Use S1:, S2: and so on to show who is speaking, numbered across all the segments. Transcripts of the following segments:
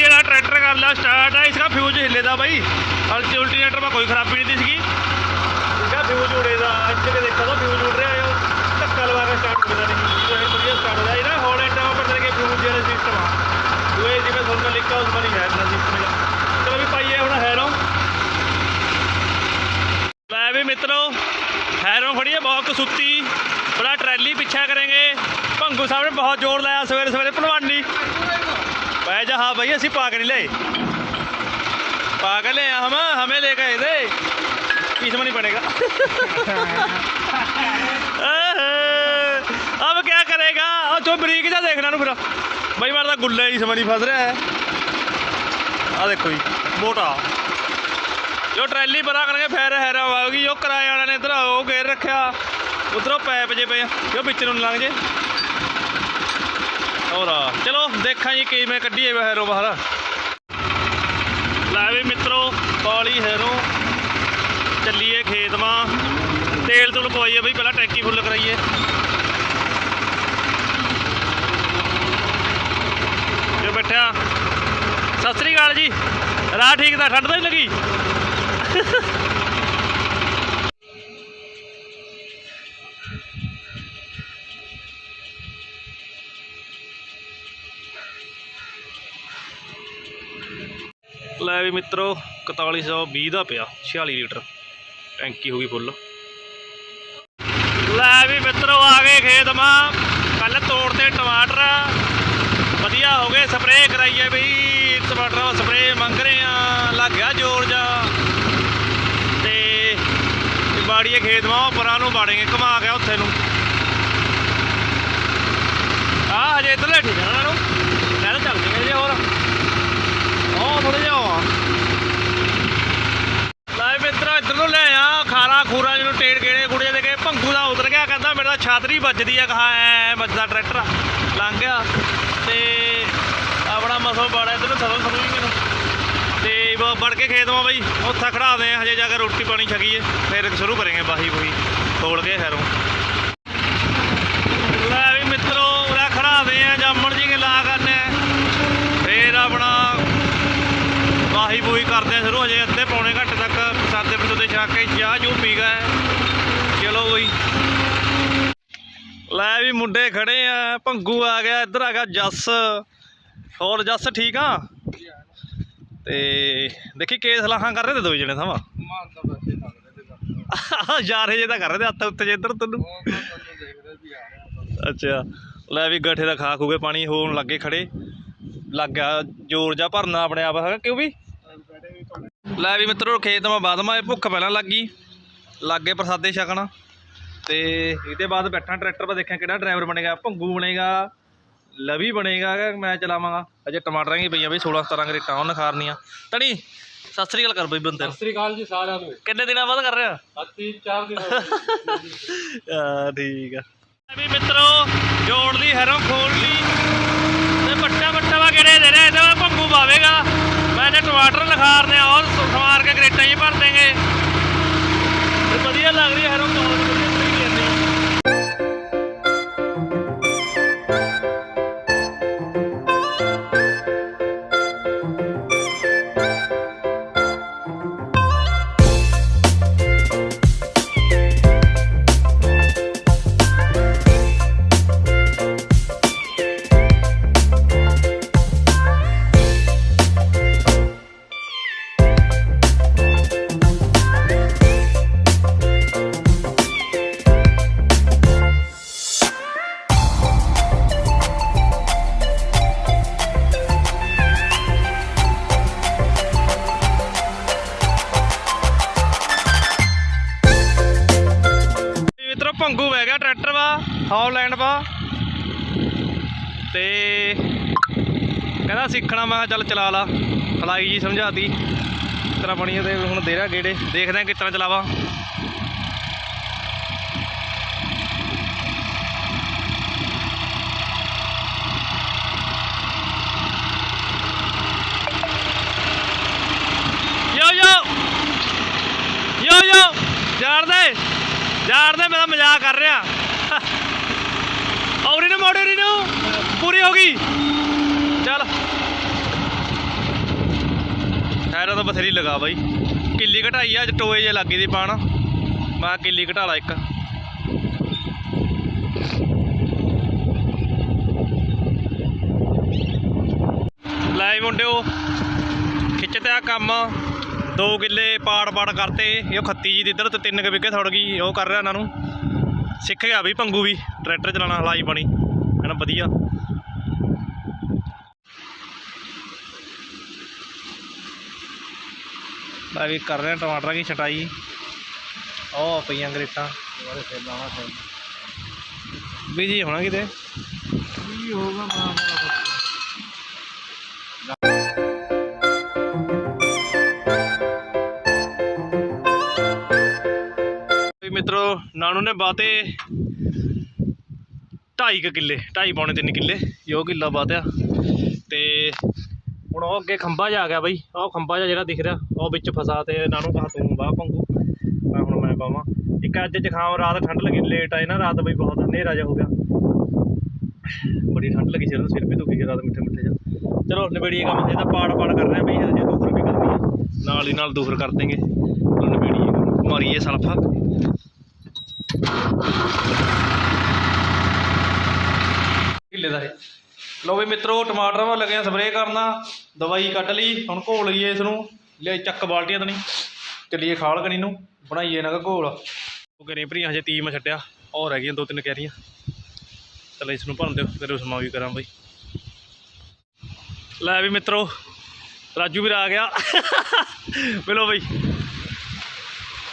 S1: ये रहा ट्रैक्टर का अगला स्टार्ट है इसका फ्यूज हिले था भाई और अल्टीनेटर में कोई खराबी नहीं थी इसकी इसका फ्यूज उड़े था अच्छे के देखा था फ्यूज उड़ रहा है धक्का लगा के स्टार्ट करता नहीं तो है बढ़िया स्टार्ट हो जाए ना हॉल एंटा ऊपर के फ्यूज जरा सिस्टम है जो जी मैं सोन का लिखा उसमें नहीं है अपना सिस्टम का चलो भी पाइए हूँ हैरो मैं भी मित्रों हैरो खड़ी है बहुत सुती बड़ा ट्रैली पीछा करेंगे भंगू साहब ने बहुत जोर लाया सवेरे सवेरे भलवानी भाई जा हाँ भैया ऐसी पागल ले पागल है हम हमें लेकर आए थे इसमें नहीं पड़ेगा अब क्या करेगा और जो बरीक जा देखना नु फिर भाई मारदा गुल्ले इसमें नहीं फंस रहा है आ देखो जी मोटा जो ट्रैली परा करके फिर हैरा होगी जो किराए वाले ने इधर ਉਹ घेर ਰੱਖਿਆ ਉਧਰੋਂ ਪੈਪ ਜੇ ਪਏ ਆ, ਜੋ ਵਿੱਚ ਨੂੰ ਲੰਘ ਜੇ ਹੋਰ ਚਲੋ, ਦੇਖਾਂ ਜੀ ਕਿਵੇਂ ਕੱਢੀਏ ਹੈਰੋ ਬਾਹਰ। ਲੈ ਵੀ ਮਿੱਤਰੋ, ਪੌਲੀ ਹੈਰੋ। ਚੱਲੀਏ ਖੇਤ ਤੇਲ ਤੁਲ ਪਵਾਈਏ ਬਈ, ਪਹਿਲਾਂ ਟੈਂਕੀ ਫੁੱਲ ਕਰਾਈਏ। ਜੋ ਬੈਠਿਆ। ਸਤਿ ਸ੍ਰੀ ਅਕਾਲ ਜੀ। ਰਾਹ ਠੀਕ ਤਾਂ ਠੰਡ ਤਾਂ ਨਹੀਂ ਲੱਗੀ? ਲੈ ਵੀ ਮਿੱਤਰੋ 4120 ਦਾ ਪਿਆ 46 ਲੀਟਰ। ਟੈਂਕੀ ਹੋ ਗਈ ਫੁੱਲ। ਲੈ ਵੀ ਮਿੱਤਰੋ, ਆ ਗਏ ਖੇਤ ਮਾਂ। ਕੱਲ ਤੋੜਤੇ ਟਮਾਟਰ। ਵਧੀਆ ਹੋ ਗਏ, ਸਪਰੇਅ ਕਰਾਈਏ ਬਈ ਟਮਾਟਰਾਂ ਦਾ ਸਪਰੇਅ ਮੰਗ ਰਹੇ ਆ ਲੱਗ ਗਿਆ ਜ਼ੋਰ ਜਾ। ਤੇ ਬਾੜੀਏ ਖੇਤ ਮਾਂ ਪਰਾਂ ਨੂੰ ਬਾੜੇਗੇ ਘੁਮਾ ਗਿਆ ਉੱਥੇ ਨੂੰ। ਆ ਹਜੇ ਇੱਧਰਲੇ ਠੀਕ ਆ ਨਾ। ਨੂੰ ਲੈ ਤਾਂ ਚੱਲ ਜੇਗੇ ਜੇ ਹੋਰ। ਉਹ ਥੋੜੇ ਜਿਹਾ ਆ ਲੈ ਮਿੱਤਰਾ ਇੱਧਰ ਨੂੰ ਲੈ ਆ ਖਾਰਾ ਖੂਰਾ ਜਿਹਨੂੰ ਟੇੜ ਗੇੜੇ ਗੁੜੇ ਦੇ ਕੇ ਭੰਗੂ ਦਾ ਉਤਰ ਗਿਆ ਕਹਿੰਦਾ ਮੇਰਾ ਛਾਤਰੀ ਵੱਜਦੀ ਆ, ਕਹਾ ਐ ਵੱਜਦਾ ਟਰੈਕਟਰ ਲੰਘ ਗਿਆ। ਤੇ ਆਪਣਾ ਮਸੋ ਬੜਾ ਇੱਧਰ ਨੂੰ ਥਰੋਂ ਮੈਨੂੰ। ਤੇ ਵੜ ਕੇ ਖੇਤ ਮਾ ਬਈ, ਉੱਥੇ ਖੜਾ ਦੇ ਹਜੇ ਜਾ ਕੇ ਰੋਟੀ ਪਾਣੀ ਛਕੀਏ, ਫਿਰ ਸ਼ੁਰੂ ਕਰਾਂਗੇ ਬਾਹੀ ਬੂਹੀ ਤੋੜ ਕੇ ਖੈਰੋਂ ਲੈ ਵੀ ਮਿੱਤਰੋ ਉਰਾ ਖੜਾਦੇ ਆ ਜਾਮਣ ਜੀ ਕੇ ਲਾ ਕਰਨੇ ਫੇਰ ਆਪਣਾ ਵਾਹੀ ਬੂਹੀ ਕਰਦੇ ਆ ਸ਼ੁਰੂ ਹਜੇ ਅੱਧੇ ਪੌਣੇ ਘੰਟੇ ਤੱਕ ਸਾਦੇ ਪਸੂਦੇ ਛਕ ਕੇ ਚਾਹ ਜੂ ਪੀ ਗਏ ਚਲੋ ਬਈ ਲੈ ਵੀ ਮੁੰਡੇ ਖੜੇ ਆ, ਭੰਗੂ ਆ ਗਿਆ, ਇੱਧਰ ਆ ਗਿਆ ਜੱਸ। ਹੋਰ ਜੱਸ ਠੀਕ ਆ? ਤੇ ਦੇਖੀ ਕੇਸ ਲਾਹਾਂ ਕਰ ਰਹੇ ਤੇ ਦੋ ਜਣੇ ਸਮਾਂ ਯਾਰ ਜੇ ਤਾਂ ਕਰ ਰਹੇ ਤੇ ਹੱਥ ਉੱਤੇ ਜੇ ਇੱਧਰ ਤੈਨੂੰ। ਅੱਛਾ, ਲੈ ਵੀ ਗੱਠੇ ਦਾ ਖਾ ਖੂਗੇ ਪਾਣੀ ਹੋਣ ਲੱਗੇ ਖੜੇ। ਲੱਗ ਗਿਆ, ਜ਼ੋਰ ਜਾ ਭਰਨਾ ਆਪਣੇ ਆਪ ਹੈਗਾ, ਕਿਉਂ ਵੀ? ਲੈ ਵੀ ਮਿੱਤਰੋ, ਖੇਤ ਮਾ ਬਾਦਮਾ, ਇਹ ਭੁੱਖ ਪਹਿਲਾਂ ਲੱਗ ਗਈ। ਲੱਗੇ ਪ੍ਰਸਾਦੇ ਛਕਣਾ। ਤੇ ਇਹਦੇ ਬਾਅਦ ਬੈਠਾ ਟਰੈਕਟਰ 'ਤੇ ਦੇਖਾਂ ਕਿਹੜਾ ਡਰਾਈਵਰ ਬਣੇਗਾ ਭੰਗੂ ਬਣੇਗਾ ਲਵੀ ਬਣੇਗਾ ਕਿ ਮੈਂ ਚਲਾਵਾਂਗਾ? ਅਜੇ ਟਮਾਟਰਾਂ ਹੀ ਪਈਆਂ ਬਈ 16 17 ਕਰੇਟਾਂ ਉਹਨ ਖਾਰਨੀਆਂ ਤਣੀ ਸਤਿ ਸ੍ਰੀ ਅਕਾਲ ਕਰ ਬਈ ਬੰਦੇ
S2: ਸਤਿ ਸ੍ਰੀ ਅਕਾਲ ਜੀ ਸਾਰਿਆਂ ਨੂੰ।
S1: ਕਿੰਨੇ ਦਿਨਾਂ ਬਾਅਦ ਕਰ ਰਿਹਾ
S2: ਅੱਤੀ ਚਾਰ ਦਿਨ ਹੋ ਗਏ
S1: ਆ ਠੀਕ ਆ। ਵੀ ਮਿੱਤਰੋ ਜੋੜ ਲਈ ਹੈਰੋਂ ਖੋਲ ਲਈ। ਤੇ ਬੱਟਾ ਬੱਟਾ ਵਾ ਕਿਹੜੇ ਦੇ ਰਿਹਾ ਇਹਦੇ ਭੰਗੂ ਪਾਵੇਗਾ। ਮੈਂ ਨੇ ਟਮਾਟਰ ਲਖਾਰਨੇ ਆ ਉਹ ਸਮਾਰ ਕੇ ਗਰੇਟਾਂ ਹੀ ਭਰ ਦੇਂਗੇ ਤੇ ਵਧੀਆ ਲੱਗ ਰਹੀ ਹੈ ਹੈਰੋਂ ਕੋਲ ਵਧੀਆ। ਟਰੈਕਟਰ ਵਾ, ਹੌਲੈਂਡ ਵਾ। ਤੇ ਕਹਿੰਦਾ ਸਿੱਖਣਾ, ਮੈਂ ਕਿਹਾ ਚੱਲ ਚਲਾ ਲਾ। ਫਲਾਈ ਜੀ ਸਮਝਾਤੀ। ਇਸ ਤਰ੍ਹਾਂ ਬਣੀ ਤੇ ਹੁਣ ਦੇ ਰਿਹਾ ਗੇੜੇ। ਦੇਖਦੇ ਆ ਕਿਸ ਤਰ੍ਹਾਂ ਚਲਾਵਾ ਯੋ ਯੋ ਯੋ ਯੋ ਜਾਣ ਦੇ ਜਾਣ ਦੇ ਮੈਂ ਮਜ਼ਾਕ ਕਰ ਰਿਹਾ। ਔਰੀ ਨੂੰ ਮੋੜੀ ਨੂੰ। ਪੂਰੀ ਹੋ ਗਈ। ਚੱਲ। ਪੈਰਾਂ ਤੋਂ ਬਥੇਰੀ ਲਗਾ ਬਾਈ। ਕਿੱਲੀ ਘਟਾਈ ਆ, ਅੱਜ ਟੋਏ ਜੇ ਲੱਗੀ ਦੀ ਪਾਣ। ਮੈਂ ਕਿਹਾ ਕਿੱਲੀ ਘਟਾ ਲਾ ਇੱਕ। ਲੈ ਵੀ ਮੁੰਡਿਓ ਖਿੱਚਦੇ ਆ ਕੰਮ। ਦੋ ਕਿੱਲੇ ਪਾੜ ਪਾੜ ਕਰਤੇ, ਇਹ ਖੱਤੀ ਜੀ ਦੀ ਇੱਧਰ ਤੇ ਤਿੰਨ ਕੁ ਵਿਗੇ ਥੋੜ ਗਈ, ਉਹ ਕਰ ਰਿਹਾ ਇਹਨਾਂ ਨੂੰ। ਸਿੱਖ ਗਿਆ ਵੀ ਪੰਗੂ ਵੀ, ਟਰੈਕਟਰ ਚਲਾਉਣਾ ਹਲਾਈ ਪਾਣੀ ਐਨ ਵਧੀਆ। ਮੈਂ ਵੀ ਕਰ ਰਿਹਾ ਟਮਾਟਰਾਂ ਦੀ ਛਟਾਈ। ਉਹ ਪਈਆਂ ਗਰੇਟਾਂ।
S2: ਦੁਬਾਰੇ ਫੇਰ
S1: ਹੋਣਾ ਕਿਤੇ?
S2: ਕੀ ਹੋਗਾ ਮਾਂ ਮੇਰਾ
S1: ਨਾਨੂ ਨੇ ਬਾਤੇ ਢਾਈ ਕੁ ਕਿੱਲੇ, ਢਾਈ ਪੌਣੇ ਤਿੰਨ ਕਿੱਲੇ, ਜੋ ਕਿੱਲਾ ਬਾਤਿਆ। ਤੇ ਹੁਣ ਉਹ ਅੱਗੇ ਖੰਭਾ ਜਾ ਗਿਆ ਬਈ, ਉਹ ਖੰਭਾ ਜਿਹਾ ਜਿਹੜਾ ਦਿਖ ਰਿਹਾ, ਉਹ ਵਿੱਚ ਫਸਾ ਤੇ ਨਾਨੂ ਕਹਾ ਤੂੰ ਬਾਹ ਪੰਗੂ। ਮੈਂ ਹੁਣ ਮੈਂ ਪਾਵਾਂ। ਇੱਕ ਅੱਜ ਜ਼ੁਕਾਮ ਰਾਤ ਠੰਡ ਲੱਗੀ ਲੇਟ ਆਏ ਨਾ ਰਾਤ ਬਈ ਬਹੁਤ, ਹਨੇਰਾ ਜਿਹਾ ਹੋ ਗਿਆ। ਬੜੀ ਠੰਡ ਲੱਗੀ ਸਿਰ ਸਿਰ ਵੀ ਦੁਖੀ ਗਿਆ ਰਾਤ ਮਿੱਠੇ ਮਿੱਠੇ ਜਾ ਚਲੋ, ਨਿਬੇੜੀਏ ਕੰਮ ਇਹਦਾ ਪਾੜ ਪਾੜ ਕਰ ਰਹੇ ਬਈ, ਹਜੇ ਦੂਸਰ ਵੀ ਕਰਨੀ ਹੈ ਨਾਲ ਹੀ ਨਾਲ ਦੂਸਰ ਕਰ ਦੇਂਗੇ। ਨਿਬੇੜੀਏ ਮਾਰੀਏ ਸਲਫਾ। ਕਿੱਲੇ ਦਾ ਇਹ। ਲੋ ਵੀ ਮਿੱਤਰੋ, ਟਮਾਟਰ ਵਾ ਲੱਗੇ ਸਪਰੇਅ ਕਰਨਾ ਦਵਾਈ ਕੱਢ ਲਈ, ਹੁਣ ਘੋਲ ਲਈਏ ਇਸ ਨੂੰ ਲੈ ਚੱਕ ਬਾਲਟੀਆਂ ਤਣੀ ਚੱਲੀਏ ਖਾਲ ਕਣੀ ਨੂੰ, ਬਣਾਈਏ ਇਹਨਾਂ ਘੋਲ। ਉਹ ਕਰੇ ਭਰੀ, ਹਜੇ ਤੀ ਮੈਂ ਛੱਡਿਆ। ਹੋਰ ਰਹਿ ਦੋ ਤਿੰਨ ਕੈਰੀਆਂ। ਚਲ ਇਸ ਨੂੰ ਭਰਨ ਦਿਓ, ਫਿਰ ਉਸ ਵੀ ਕਰਾਂ ਬਈ। ਲੈ ਵੀ ਮਿੱਤਰੋ, ਰਾਜੂ ਵੀਰ ਆ ਗਿਆ। ਮਿਲੋ ਬਈ।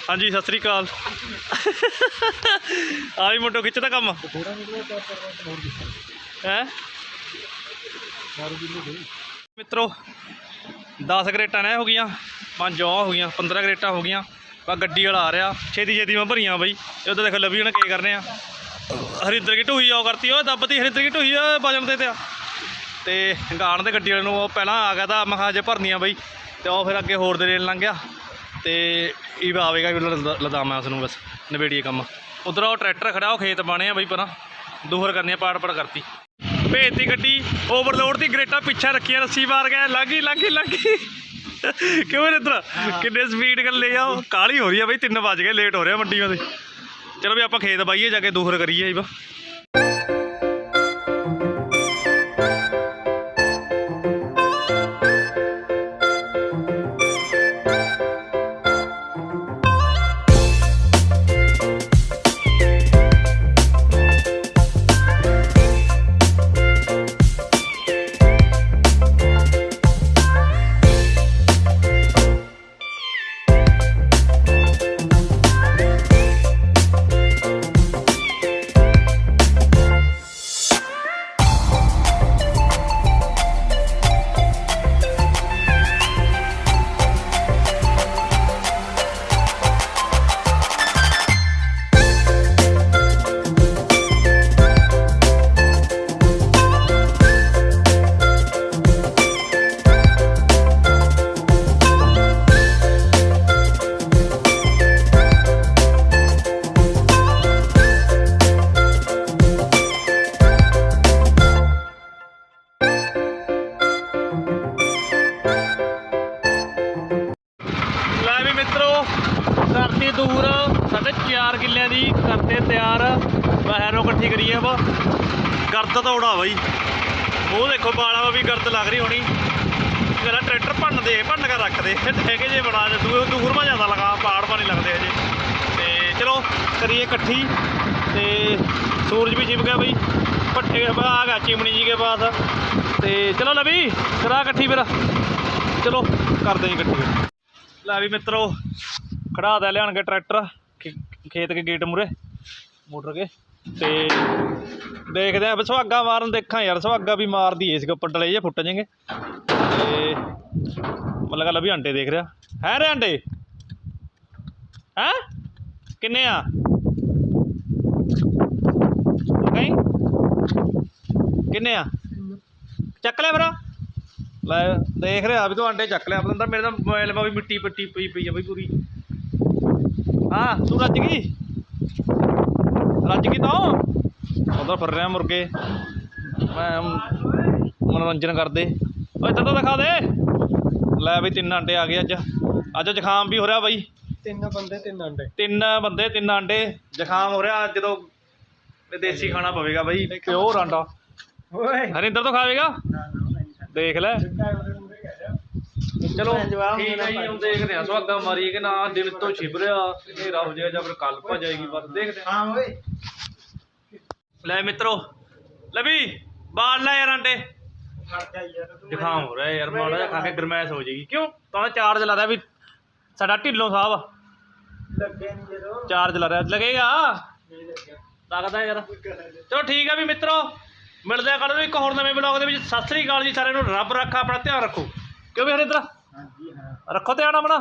S1: ਹਾਂਜੀ, ਸਤਿ ਸ੍ਰੀ ਅਕਾਲ। ਆ ਵੀ ਮੁੰਡੋ ਖਿੱਚਦਾ ਕੰਮ?
S2: ਥੋੜਾ ਨਿਕਲਿਆ ਤਾਂ
S1: ਹੈ? ਮਿੱਤਰੋ 10 ਕਰੇਟਾਂ ਨੇ ਹੋ ਗਈਆਂ, ਪੰਜ ਉਹ ਹੋ ਗਈਆਂ 15 ਕਰੇਟਾਂ ਹੋ ਗਈਆਂ, ਬਾ ਗੱਡੀ ਵਾਲਾ ਆ ਰਿਹਾ ਛੇਤੀ ਛੇਤੀ ਮੈਂ ਭਰੀਆਂ ਬਈ। ਇਹ ਉਧਰ ਦੇਖ ਲਵੀ ਹੁਣ ਕੀ ਕਰਨੇ ਆ। ਹਰਿੰਦਰ ਕੀ ਢੂਈ ਆਉ ਕਰਤੀ ਉਹ ਦੱਬਤੀ ਹਰਿੰਦਰ ਕੀ ਢੂਈ ਆ ਵਜਣ ਦੇ ਤੇ ਆ। ਤੇ ਗਾਣ ਦੇ ਗੱਡੀ ਵਾਲੇ ਨੂੰ ਉਹ ਪਹਿਲਾਂ ਆ ਗਿਆ ਤਾਂ ਮੈਂ ਕਿਹਾ ਜੇ ਭਰਨੀਆਂ ਬਈ, ਤੇ ਉਹ ਫਿਰ ਅੱਗੇ ਹੋਰ ਦੇ ਰੇਲ ਲੰਘ ਗਿਆ। ਤੇ ਇਹ ਵੀ ਆਵੇਗਾ ਵੀ ਲਦਾ- ਲਦਾਮਾ ਉਸ ਨੂੰ ਬਸ ਨਵੇੜੀਏ ਕੰਮ। ਉਧਰ ਉਹ ਟਰੈਕਟਰ ਖੜਾ ਉਹ ਖੇਤ ਬਾਣੇ ਆ ਬਈ ਪਰਾਂ। ਦੂਹਰ ਕਰਨੀਆਂ ਪਾੜ ਪਾੜ ਕਰਤੀ। ਭੇਜਤੀ ਗੱਡੀ ਓਵਰਲੋਡ ਦੀ ਗਰੇਟਾਂ ਪਿੱਛੇ ਰੱਖੀਆਂ ਰੱਸੀ ਮਾਰ ਗਿਆ ਲੱਗੀ ਲੱਗੀ ਲੱਗੀ। ਕਿਉਂ ਇਧਰ? ਕਿੰਨੇ ਸਪੀਡ ਕਰ ਲੈ ਜਾਓ ਕਾਲੀ ਹੋ ਰਹੀ ਆ ਬਈ 3 ਵਜ ਗਏ ਲੇਟ ਹੋ ਰਿਹਾ ਮੰਡੀਆਂ ਦੇ। ਚਲੋ ਵੀ ਆਪਾਂ ਖੇਤ ਬਾਈਏ ਜਾ ਕੇ ਦੂਹਰ ਕਰੀਏ ਬਾ ਕਰਤੀ ਦੂਰ ਸਾਡੇ 4 ਕਿੱਲਿਆਂ ਦੀ ਕਰਦੇ ਤਿਆਰ ਵਹਿਰੋਂ ਇਕੱਠੀ ਕਰੀਏ ਵਾ। ਗਰਦ ਤੋੜਾ ਬਾਈ ਉਹ ਦੇਖੋ ਬਾਲਾਂ ਵੀ ਗਰਦ ਲੱਗ ਰਹੀ ਹੋਣੀ। ਮੇਰਾ ਟਰੈਕਟਰ ਭੰਨ ਦੇ ਭੰਨ ਕੇ ਰੱਖ ਦੇ ਹੈਗੇ ਜੇ ਬਣਾ ਦੇ। ਦੂਰ ਦੂਰ ਮਾ ਜ਼ਿਆਦਾ ਲਗਾ ਪਾੜ ਪਾਣੀ ਲੱਗਦੇ ਹਜੇ। ਤੇ ਚਲੋ, ਕਰੀਏ ਇਕੱਠੀ। ਤੇ ਸੂਰਜ ਵੀ ਜਿਮ ਗਿਆ ਬਈ। ਪੱਟੇ ਆ ਗਿਆ ਚਿਮਣੀ ਜੀ ਕੇ ਪਾਸ ਤੇ ਚਲੋ ਲਵੀ ਕਰਾ ਇਕੱਠੀ ਫਿਰ। ਚਲੋ, ਕਰਦੇ ਜੀ ਇਕੱਠੀ। ਫਿਰ ਲੈ ਵੀ ਮਿੱਤਰੋ ਖੜਾ ਦੇ ਲਿਆਣਗੇ ਟਰੈਕਟਰ ਖੇਤ ਕੇ ਗੇਟ ਮੂਰੇ ਮੋਟਰ ਕੇ। ਤੇ ਦੇਖਦੇ ਆ ਸੁਹਾਗਾ ਮਾਰਨ ਦੇਖਾਂ ਯਾਰ, ਸੁਹਾਗਾ ਵੀ ਮਾਰਦੀ ਏ, ਇਸ ਉੱਪਰ ਡਲੇ ਜੇ ਫੁੱਟ ਜਾਣਗੇ ਤੇ ਮਤਲਬ ਗੱਲ ਵੀ ਅੰਡੇ ਦੇਖ ਰਿਹਾ। ਹੈ ਰੇ ਅੰਡੇ ਹੈ? ਕਿੰਨੇ ਆ? ਕਹੀਂ ਕਿੰਨੇ ਆ? ਚੱਕ ਲਿਆ ਮੇਰਾ। ਲੈ, ਦੇਖ ਰਿਹਾ ਵੀ ਤੂੰ ਅੰਡੇ ਚੱਕ ਲਿਆ। ਪਤੰਦਰ ਮੇਰੇ ਤਾਂ ਮੋਬਾਈਲ 'ਮਾ ਵੀ ਮਿੱਟੀ ਪੱਟੀ ਪਈ ਪਈ ਆ ਬਈ ਪੂਰੀ। ਹਾਂ ਤੂੰ ਰੱਜ ਗਈ? ਰੱਜ ਗਈ ਤਾਂ ਉਧਰ ਫਿਰ ਰਿਹਾ ਮੁਰਗੇ। ਮੈਂ ਮਨੋਰੰਜਨ ਕਰਦੇ। ਓਏ ਇੱਧਰ ਤਾਂ ਦਿਖਾ ਦੇ। ਲੈ ਬਈ ਤਿੰਨ ਅੰਡੇ ਆ ਗਏ ਅੱਜ। ਅੱਜ ਜ਼ੁਕਾਮ ਵੀ ਹੋ ਰਿਹਾ ਬਾਈ।
S2: ਤਿੰਨ ਬੰਦੇ ਤਿੰਨ ਅੰਡੇ।
S1: ਤਿੰਨ ਬੰਦੇ ਤਿੰਨ ਅੰਡੇ। ਜ਼ੁਕਾਮ ਹੋ ਰਿਹਾ ਜਦੋਂ ਦੇਸੀ ਖਾਣਾ ਪਵੇਗਾ ਬਾਈ। ਪਿਓਰ ਆਂਡਾ
S2: ਓਏ।
S1: ਹਰਿੰਦਰ ਤੋਂ ਖਾਵੇਗਾ? ਦੇਖ ਲੈ। ਚਲੋ ਠੀਕ ਹੈ ਜੀ ਹੁਣ ਦੇਖਦੇ ਆ ਸੁਹਾਗਾ ਮਾਰੀ ਕਿ ਨਾ ਦਿਨ ਤੋਂ ਛਿਪ ਰਿਹਾ ਹਨੇਰਾ ਹੋ ਜਾਏਗਾ ਜਾਂ ਫਿਰ ਕੱਲ ਭਾ ਜਾਏਗੀ ਬਸ ਦੇਖਦੇ ਆ।
S2: ਹਾਂ ਓਏ।
S1: ਲੈ ਮਿੱਤਰੋ ਲੈ ਵੀ ਬਾਲ ਲੈ ਯਾਰ ਅੰਡੇ ਜ਼ੁਕਾਮ ਹੋ ਰਿਹਾ ਯਾਰ ਮਾੜਾ ਜਿਹਾ ਖਾ ਕੇ ਗਰਮੈਸ਼ ਹੋ ਜਾਏਗੀ। ਕਿਉਂ? ਤਾਂ ਚਾਰਜ ਲਾ ਰਿਹਾ ਵੀ ਸਾਡਾ ਢਿੱਲੋਂ ਸਾਹਿਬ
S2: ਲੱਗੇ ਨਹੀਂ ਜਦੋਂ।
S1: ਚਾਰਜ ਲਾ ਰਿਹਾ ਲੱਗੇਗਾ? ਲੱਗਦਾ ਯਾਰ। ਚਲੋ ਠੀਕ ਹੈ ਵੀ ਮਿੱਤਰੋ ਮਿਲਦੇ ਆ ਕੱਲ ਨੂੰ ਇੱਕ ਹੋਰ ਨਵੇਂ ਬਲੌਗ ਦੇ ਵਿੱਚ। ਸਤਿ ਸ੍ਰੀ ਅਕਾਲ ਜੀ ਸਾਰਿਆਂ ਨੂੰ। ਰੱਬ ਰੱਖਾ ਆਪਣਾ ਧਿਆਨ ਰੱਖੋ। ਕਿਉਂ ਵੀ ਹਰਿੰਦਰ
S2: ਹਾਂਜੀ ਹਾਂ।
S1: ਰੱਖੋ ਧਿਆਨ ਆਪਣਾ।